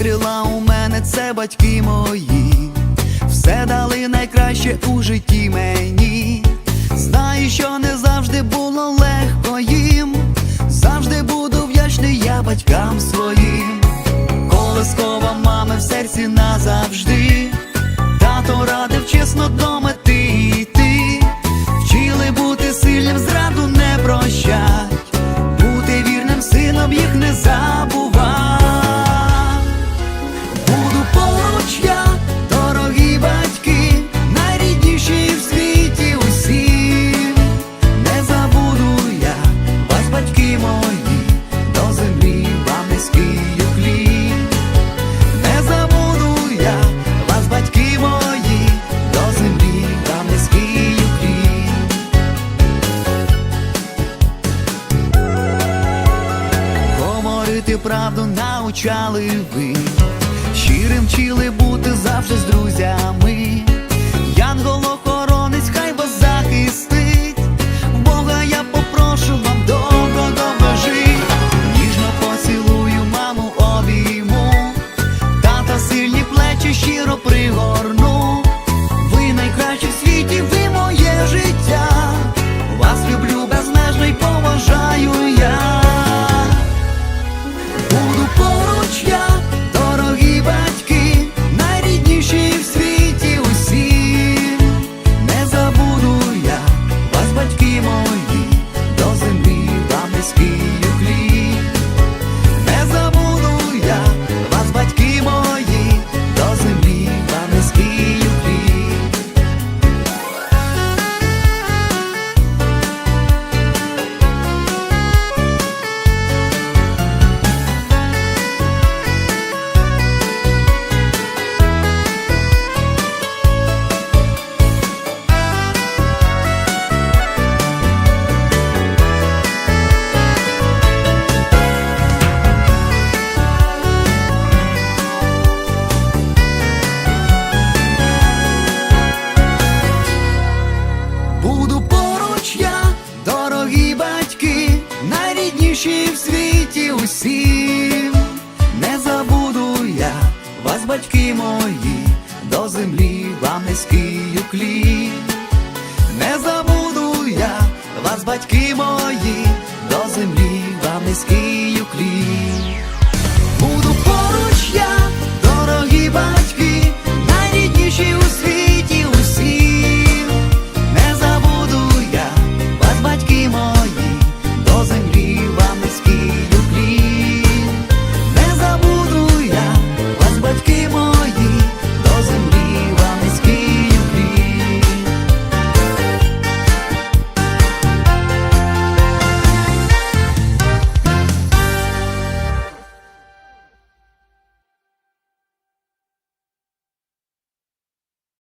крила у мене це батьки мої, все дали найкраще у житті мені. Знаю, що не завжди було легко їм, завжди буду вдячний я батькам своїм. Колискова мами в серці назавжди. Тато радив чесно до мети йти. Вчили бути сильним, зраду Говорити правду научали ви, щирим вчили бути завжди з друзями. Найрідніші в світі усім. Не забуду я вас, батьки мої, до землі вам низький уклін. Не забуду я вас, батьки мої, до землі вам низький.